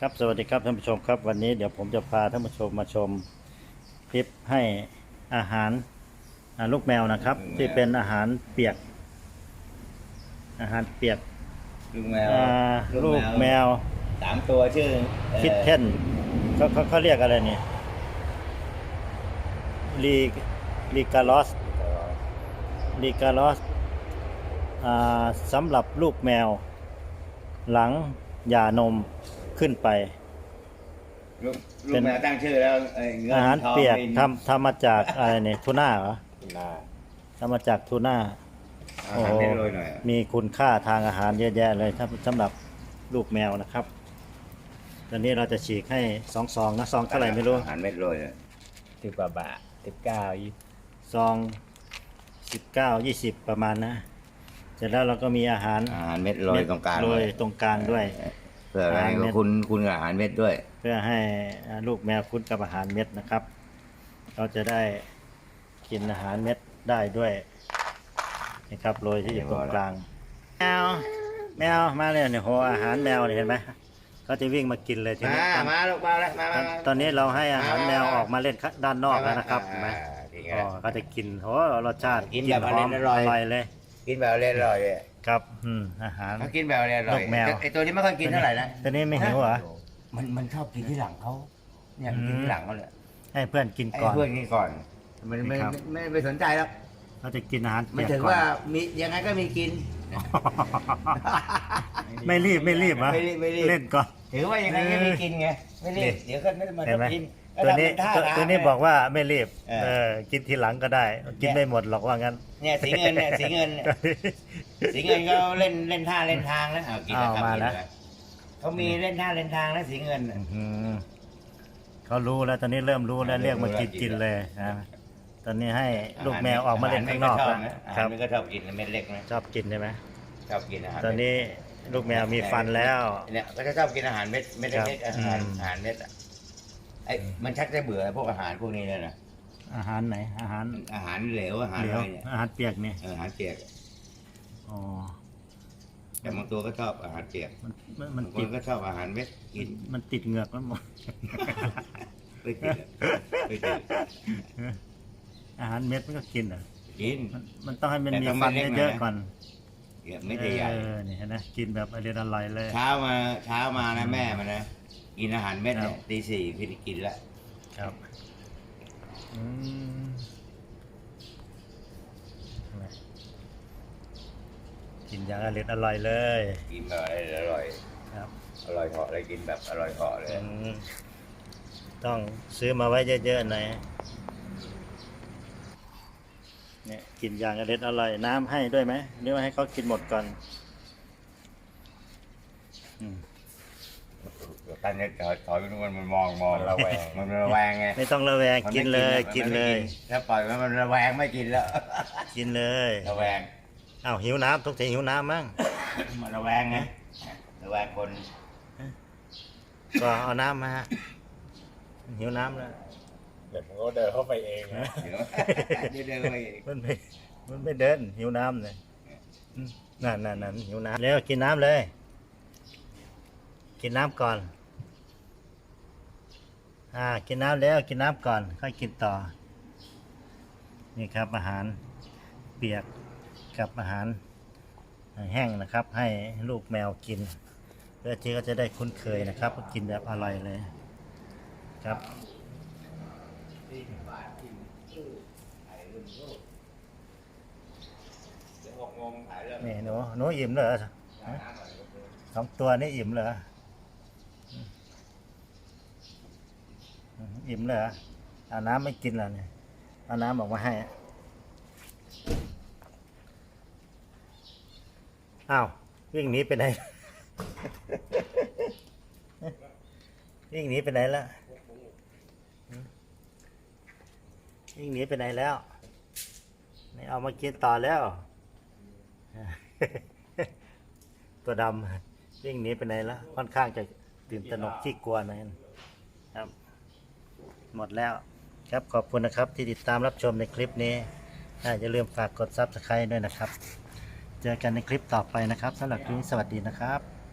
ครับสวัสดีครับท่านผู้ชมครับ วันนี้เดี๋ยวผมจะพาท่านผู้ชมมาชมคลิปให้อาหารอ่าลูกแมวนะครับ ที่เป็นอาหารเปียก อาหารเปียกลูกแมวอ่าลูกแมวสามตัวชื่ออ่อคิดเทนเขาเขาเขาเรียกอะไรเนี่ยลีลีกาลอสลีกาลอสอ่าสำหรับลูกแมว หลังหย่านม ขึ้นไป ลูกลูเป็กนแมวตั้งชื่อแล้วเเงินอาหารทองเปียกมีทำทำมาจากอะไรเนี่ยทูน่าเหรอนาทำมาจากทูน่าอาโอ้หารโหเม็ดโรยหน่อยอะมีคุณค่าทางอาหารเยอะแยะเลยครับสำหรับลูกแมวนะครับ ตอนนี้เราจะฉีกให้สองซองนะซองเท่าไหร่ไม่รู้อาหารเม็ดโรยอะสิบกว่าบาทสิบเก้ายี่ซองสิบเก้ายี่สิบประมาณนะ เสร็จแล้วเราก็มีอาหารอาหารเม็ดโรยตรงกลางโรยตรงกลางด้วยเพื่ออะไรอาหารเม็ก็ดคุณคุณกับอาหารเม็ดด้วย เพื่อให้ลูกแมวคุ้นกับอาหารเม็ดนะครับเราจะได้กินอาหารเม็ดได้ด้วยนะครับโรยที่อยู่ตรงกลาง แมวแมวมาเลยเนี่ยโหอาหารแมวเนี่ยเห็นไหมเขาจะวิ่งมากินเลยทีนี้มาตอนมาลูกมาแล้วมาตมาอนมาตอนนี้เราให้อาหารแมวออกมาเล่นด้านนอกแล้วนะครับอ่าเห็นไหมดีอ๋แล้อวก็จะกินโหรสชาติกินแบบหอมอร่อยๆอร่อยเลย กินแบบเล่นอร่อยเลย ครับอืมอาหาร เขากินแบบเล่นอร่อยลูกแมว ไอตัวนี้ไม่ค่อยกินเท่าไหร่นะตัวนี้ไม่หิวเหรอ มันมันชอบกินที่หลังเขาเนี่ยมันกินอืม ที่หลังเขาเลยให้เพื่อนกินไอ้ก่อน เพื่อนกินก่อน มันไม่ครับ ไม่ไม่ไม่สนใจแล้วเราจะกินอาหารไม่เปียกถึงก่อนว่ามียังไงก็มีกิน ไม่รีบไม่รีบเหรอไม่รีบไม่รีบ เล่นก่อน ถือว่ายังไงก็มีกินไงไม่รีบนี่เดี๋ยวก็ไม่ได้มาเห็นไหม กิน ตัวนี้ก็ตัวทำเป็ท่าตัวนี้ทางบอกว่าไม่รีบเออ เออกินทีหลังก็ได้ กินไม่หมดหรอกว่างั้น เนี่ยสีเงินเนี่ยสีเงินเนี่ยสีเงินก็เล่นเล่นท่าเล่นทางแล้วเอากินแล้วครับเอามากินแล้วแล้วเขามีเล่นท่าเล่นทางแล้วสีเงินน่ะ อืมเขารู้แล้ว ตอนนี้เริ่มรู้แล้วเริ่เรียกมรู้มากินแล้วกินเลยนะตอนนี้ให้ลูกแมวออกมาเล่นข้างนอกอาหแล้วรไม่ชบนะอาคหารัรบมันก็ชอบกินเม็ดเล็กนะชอบกินใช่ไหมชอบกินอาหารตอนนี้ลูกแมวมีฟันแล้ว เนี่ยก็จะชอบกินอาหารเม็ดเม็ดเล็กๆครัอาบหารอืมอาหารเม็ดอะ ไอ้มันชักจะเบื่อพวกอาหารพวกนี้เลยนะอาหารไหน อาหารอาหารเหลวอาหารเหลอะวไรเนี่ยอาหารเปียกเนี่ยเอออาหารเปียกอ๋อแต่บางตัวก็ชอบอาหารเปียกมันมันมันบางคตินดก็ชอบอาหารเม็ดกินมันติดเหงือกมันหมด ไม่ติดอะไม่ติดอาหารเม็ดมันก็กินอะกิน มันมันต้องให้มันแต่มีต้องฟันเม็ดเล็กเยอะหน่อยนะๆก่อนเดี๋ยวไม่ได้ใหญ่เออนี่เห็นไหมกินแบบอร่อยอร่อยเลย เช้ามาเช้ามานะแม่มันนะ กินอาหารเม็ดเนี่ยครับตีสี่พี่ได้กินแล้วครับอืมกินอย่างอร่อยอร่อยเลยกินแบบอร่อย ครับอร่อยเหาะเลยกินแบบอร่อยเหาะเลยอืมต้องซื้อมาไว้เยอะๆหน่อยเนี่ยกินอย่างอร่อยอร่อยน้ำให้ด้วยไหมหรือว่าให้เขากินหมดก่อนอืม ตอนนี้ถอยถอยไปนู่นมันมองมองระแวง มันระแวงไงไม่ต้องระแวงมันกิไม่นเลยอะกินมัเลไม่ยถ้าปล่อยมันมันระแวงไม่กินแล้วกินเลยระแวงอ้าวหิวน้ำทุกทีหิวน้ำมั้งมันระแวงไงระแวงคนก็เอาน้ำมาหิวน้ำแล้วเดี๋ยวผมก็เดินเข้าไปเองนะเดี๋ยวเดี๋ยวเดินไปอีกมันไม่มันไม่เดินหิวน้ำเลยอืมนั่นนั่นนั่นหิวน้ำแล้วกินน้ำเลย กินน้ำก่อน อ่า กินน้ำแล้วกินน้ำก่อน ค่อยกินต่อ นี่ครับอาหารเปียกกับอาหารแห้งนะครับ ให้ลูกแมวกิน เพื่อที่เขาจะได้คุ้นเคยนะครับ กินแบบอร่อยเลยครับเนี่ยเรื่องนี่หนูหนูอิ่มเลยเหรอสองตัวนี้อิ่มเลยเหรอ อิ่มเลยเหรอเอาน้ำไม่กินแล้วเนี่ยเอาน้ำออกมาให้อะอ้าววิ่งหนีไปไหน วิ่งหนีไปไหนแล้ววิ่งหนีไปไหนแล้วนี่เอามากินต่อแล้ว ตัวดำวิ่งหนีไปไหนแล้วค่อนข้างจะตื่นตระหนกที่กลัวหนะ หมดแล้วครับขอบคุณนะครับที่ติดตามรับชมในคลิปนี้อ่าอย่าลืมฝากกด Subscribe ด้วยนะครับ เจอกันในคลิปต่อไปนะครับสำหรับคลิปนี้สวัสดีนะครับ